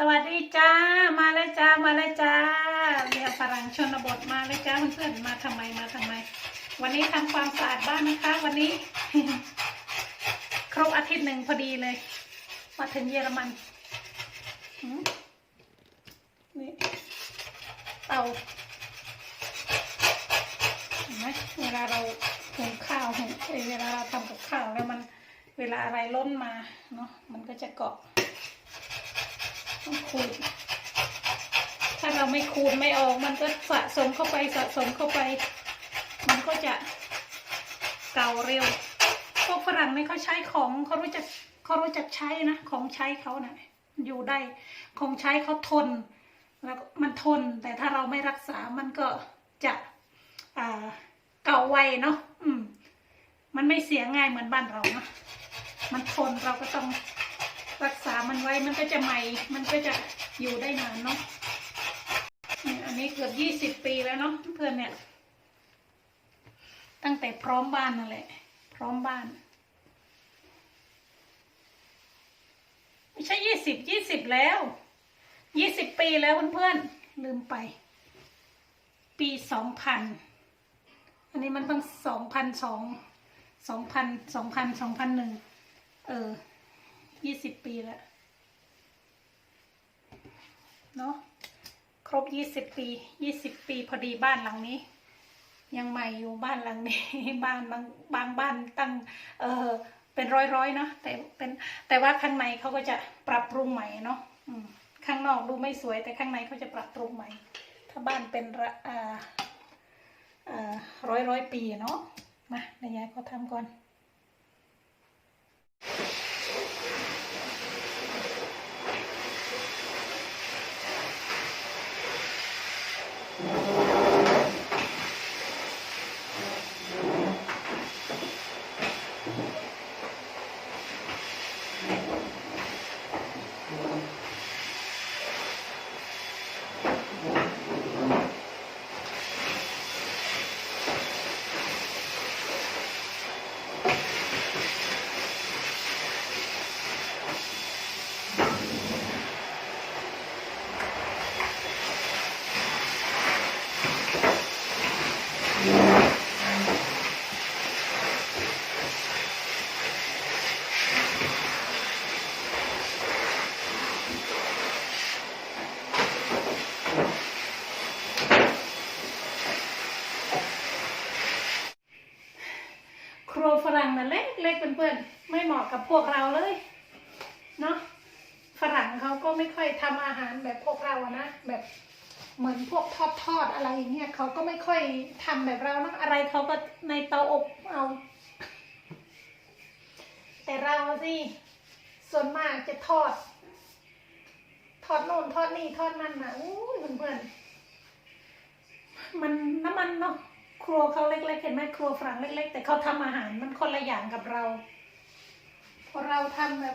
สวัสดีจ้า มาแล้วจ้า มาแล้วจ้าเรียฝรั่งชนบทมาแล้วจ้าเพื่อนๆมาทำไมมาทำไม วันนี้ทำความสะอาดบ้านนะคะ วันนี้ ครบอาทิตย์หนึ่งพอดีเลย มาถึงเยอรมันนี่เตาเห็นไหมเวลาเราหุงข้าวหุงเอ้ยเวลาเราทำกับข้าวแล้วมัน เวลาอะไรล้นมาเนาะมันก็จะเกาะ ขูดถ้าเราไม่ขูดไม่ออก มันก็สะสมเข้าไปสะสมเข้าไป มันก็จะเก่าเร็วพวกฝรั่งนี่เขาใช้ของเขารู้จักเขารู้จักใช้นะของใช้เขานะ่ะอยู่ได้ของใช้เขาทน แล้วมันทนแต่ถ้าเราไม่รักษามันก็จะอ่าเก่าไวเนาะอืม มันไม่เสียง่ายเหมือนบ้านเราเนาะมันทนเราก็ต้อง มันไว้มันก็จะใหม่ มันก็จะอยู่ได้นานเนาะอันนี้เกือบยี่สิบปีแล้วเนาะเพื่อนเนี่ย ตั้งแต่พร้อมบ้านนั่นแหละ พร้อมบ้าน ไม่ใช่ยี่สิบยี่สิบแล้วยี่สิบปีแล้วเพื่อนๆลืมไป ปีสองพันอันนี้มันเพิ่งสองพันสองสองพันสองพันสองพันหนึ่งเออ ยี่สิบปีแล้วเนาะครบยี่สิบปียี่สิบปีพอดีบ้านหลังนี้ ยังใหม่อยู่บ้านหลังนี้ บ้านบางบางบ้านตั้งเออเป็นร้อยร้อยเนาะแต่เป็นแต่ว่าข้างในเขาก็จะปรับปรุงใหม่เนาะอืมข้างนอกดูไม่สวย แต่ข้างในเขาจะปรับปรุงใหม่ ถ้าบ้านเป็นระอ่าร้อยร้อยปีเนาะมาเดี๋ยวยายเขาทำก่อน ครัวฝรั่งน่ะเล็กเล็กเพื่อนๆไม่ เหมาะกับพวกเราเลยเนาะฝรั่งเขาก็ไม่ค่อยทำอาหารแบบพวกเราอะนะแบบเหมือนพวกทอดทอดอะไรอย่างเงี้ยเขาก็ไม่ค่อยทำแบบเรานะอะไรเขาก็ในเตาอบเอา แต่เราสิส่วนมากจะทอด ทอดโน่นทอดนี่ทอดนั่นนะอู้เพื่อนๆมันน้ำมันเนาะครัวเขาเล็กๆเห็นไหมครัวฝรั่งเล็ก ๆ แต่เขาทำอาหารมันคนละอย่างกับเรา เราทำแบบ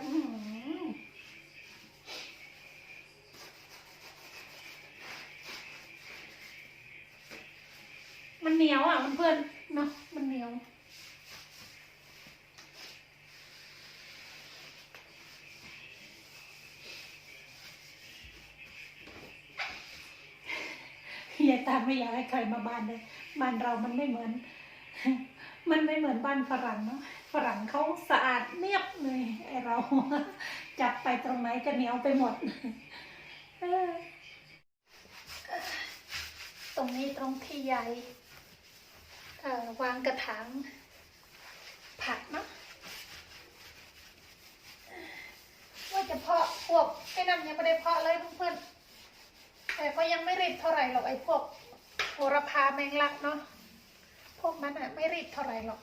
มันเหนียวอะมันเพื่อนเนาะมันเหนียวยายตาไม่อยากให้ใครมาบ้านเลยบ้านเรามันไม่เหมือน มันไม่เหมือนบ้านฝรั่งเนาะ จับไปตรงไหนก็เหนียวไปหมด ตรงนี้ตรงที่ยายเอ่อวางกระถางผักเนาะว่าจะเพาะพวกไอ้นั่นยังไม่ได้เพาะเลยเพื่อนๆแต่ก็ยังไม่รีบเท่าไหร่หรอกไอ้พวกโหระพาแมงลักเนาะพวกนั้นอะไม่รีบเท่าไหร่หรอก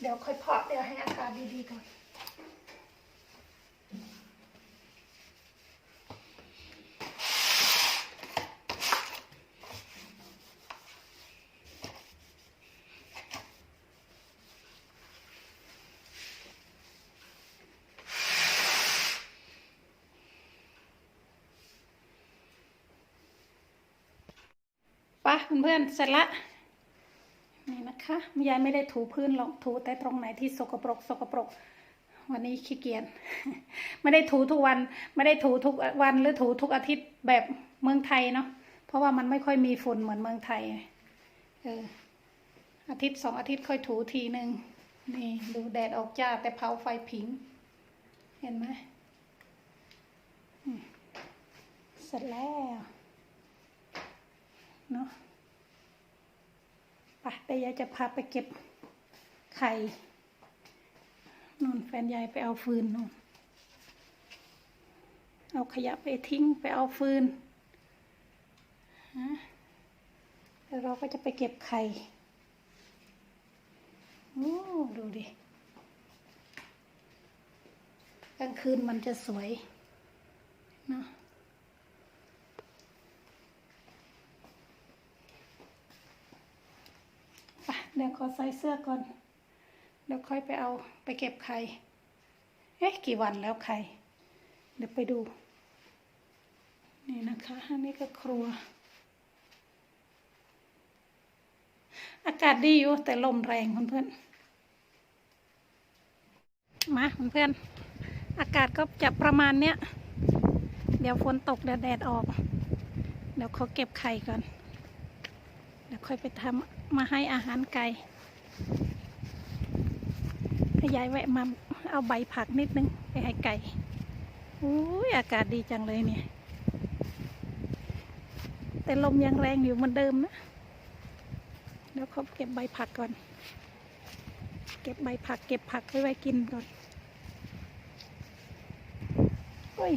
เดี๋ยวค่อยเพาะเดี๋ยวให้อากาศดีๆก่อนปะเพื่อนๆเสร็จละ นี่นะนะคะยายไม่ได้ถูพื้นหรอกถูแต่ตรงไหนที่สกปรกสกปรก วันนี้ขี้เกียจไม่ได้ถูทุกวัน ไม่ได้ถูทุกวันหรือถูทุกอาทิตย์แบบเมืองไทยเนาะเพราะว่ามันไม่ค่อยมีฝุ่นเหมือนเมืองไทยเอออาทิตย์สองอาทิตย์ค่อยถูทีหนึ่งนี่ดูแดดออกจ้าแต่เผาไฟผิง เห็นไหมอืมเสร็จแล้วเนาะ ไปแต่ยายจะพาไปเก็บไข่นู่นแฟนยายไปเอาฟืนนู่นเอาขยะไปทิ้งไปเอาฟืนฮะแล้วเราก็จะไปเก็บไข่โอ้ดูดิกลางคืนมันจะสวยเนาะไป เดี๋ยวขอใส่เสื้อก่อน เดี๋ยวค่อยไปเอาไปเก็บไข่ เอ๊ะกี่วันแล้วไข่ เดี๋ยวไปดู นี่นะคะอันนี้ก็ครัว อากาศดีอยู่แต่ลมแรงเพื่อนๆ มาเพื่อนๆ อากาศก็จะประมาณเนี้ย เดี๋ยวฝนตกเดี๋ยวแดดออก เดี๋ยวเขาเก็บไข่ก่อน เดี๋ยวค่อยไปทำ มาให้อาหารไก่ให้ยายแวะมาเอาใบผักนิดนึงไปให้ไก่อุ้ยอากาศดีจังเลยเนี่ย แต่ลมยังแรงอยู่เหมือนเดิมนะเดี๋ยวเขาเก็บใบผักก่อน เก็บใบผักเก็บผักไว้ไว้กินก่อน โอ้ย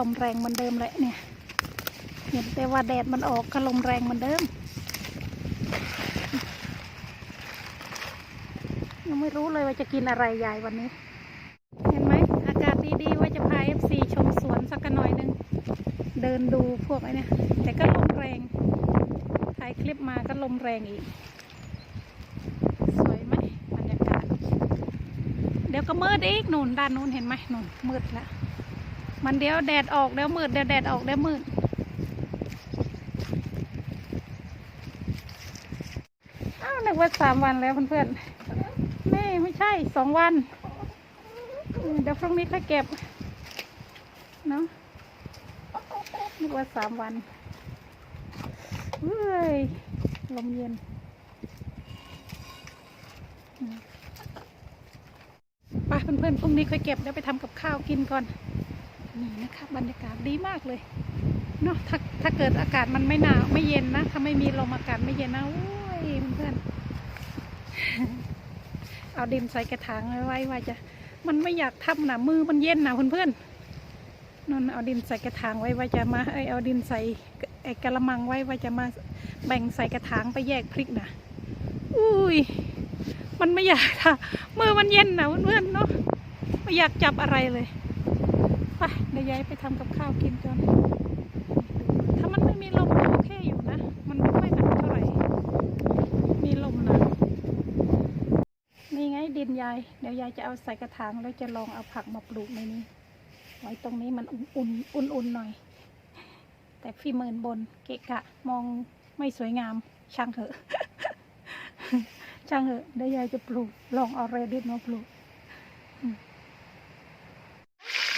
ลมแรงเหมือนเดิมเลยเนี่ย เห็นแต่ว่าแดดมันออกก็ลมแรงเหมือนเดิม ยังไม่รู้เลยว่าจะกินอะไรยายวันนี้ เห็นไหมอากาศดีๆว่าจะพาเอฟซีชมสวนสักหน่อยหนึง เดินดูพวกไอ้เนี่ยแต่ก็ลมแรง ถ่ายคลิปมาก็ลมแรงอีก สวยไหมบรรยากาศ เดี๋ยวก็มืดอีกนู่นด้านนู้นเห็นไหมนู่นมืดแล้ว มันเดี๋ยวแดดออกเดี๋ยวมืดเดี๋ยวแดดออกเดี๋ยวมืด อ้าวนึกว่าสามวันแล้วเพื่อนๆนี่ไม่ใช่สองวัน เดี๋ยวพรุ่งนี้ค่อยเก็บ เนาะนึกว่าสามวันเฮ้ยลมเย็นไปเพื่อนๆพรุ่งนี้ค่อยเก็บเดี๋ยวไปทำกับข้าวกินก่อน นี่นะคะบรรยากาศดีมากเลยเนาะถ้าถ้าเกิดอากาศมันไม่หนาวไม่เย็นนะถ้าไม่มีลมอากาศไม่เย็นนะโอ้ยเพื่อนเอาดินใส่กระถางไว้ไว้ว่าจะมันไม่อยากทำนะมือมันเย็นนะเพื่อนๆนั่นเอาดินใส่กระถางไว้ว่าจะมาเอเอาดินใส่ไอ้กระมังไว้ว่าจะมาแบ่งใส่กระถางไปแยกพริกนะอุ้ยมันไม่อยากค่ะมือมันเย็นนะเพื่อนๆเนาะไม่อยากจับอะไรเลย ไปเดี๋ยวยายไปทำกับข้าวกินก่อนถ้ามันไม่มีลมก็โอเคอยู่นะ มันไม่ค่อยหนาวเท่าไหร่ มีลมนะนี่ไงดินยาย เดี๋ยวยายจะเอาใส่กระถางแล้วจะลองเอาผักมาปลูกในนี้ ไว้ตรงนี้มันอุ่นๆอุ่นๆหน่อย แต่ฟีเมินบนเกะกะมองไม่สวยงามช่างเถอะช่างเถอะเดี๋ยวยายจะปลูก ลองเอาเรดิสมาปลูก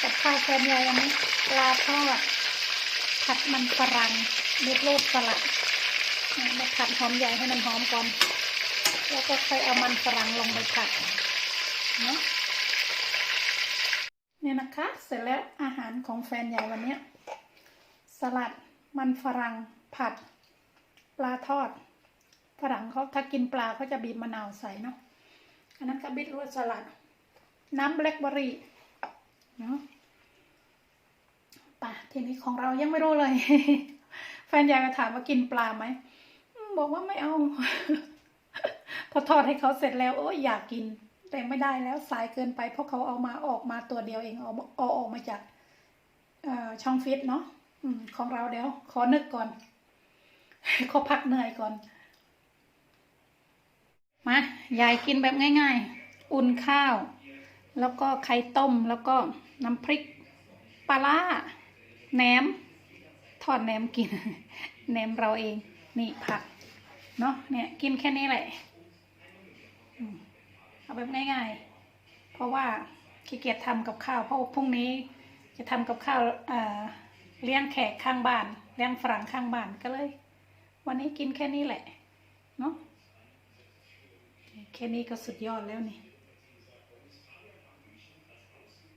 กับ ข้าวแกงยายวันนี้ปลาทอดผัดมันฝรั่งเม็ดโลดสลัดมาผัดหอมใหญ่ให้มันหอมก่อน แล้วก็ค่อยเอามันฝรั่งลงไปผัดเนาะเนี่ยนะคะ เสร็จแล้วอาหารของแฟนใหญ่วันนี้สลัดมันฝรั่งผัด ปลาทอดฝรั่งเขาถ้ากินปลาเขาจะบีบมะนาวใส่เนาะอันนั้นก็บิดรวดสลัด น้ำแบล็คเบอร์รี่เนาะ ปะทีนี้ของเรายังไม่รู้เลย แฟนยายมาถามว่ากินปลาไหมบอกว่าไม่เอา พอทอดให้เขาเสร็จแล้วโอ้ยอยากกิน แต่ไม่ได้แล้วสายเกินไปเพราะเขาเอามาออกมาตัวเดียวเองเอาเอาออกมาจากช่องฟิตเนาะอของเราเดี๋ยว ขอนึกก่อน ขอพักเหนื่อยก่อน มายายกินแบบง่าย ๆ อุ่นข้าว แล้วก็ไข่ต้มแล้วก็น้ำพริกปลาล่า แหนมทอดแหนมกินแหนมเราเอง นี่ผัก เนาะเนี่ยกินแค่นี้แหละ เอาแบบง่ายๆ เพราะว่าขี้เกียจทำกับข้าว เพราะพรุ่งนี้จะทำกับข้าวเอ่อเลี้ยงแขกข้างบ้าน เลี้ยงฝรั่งข้างบ้านก็เลย วันนี้กินแค่นี้แหละ เนาะแค่นี้ก็สุดยอดแล้วนี่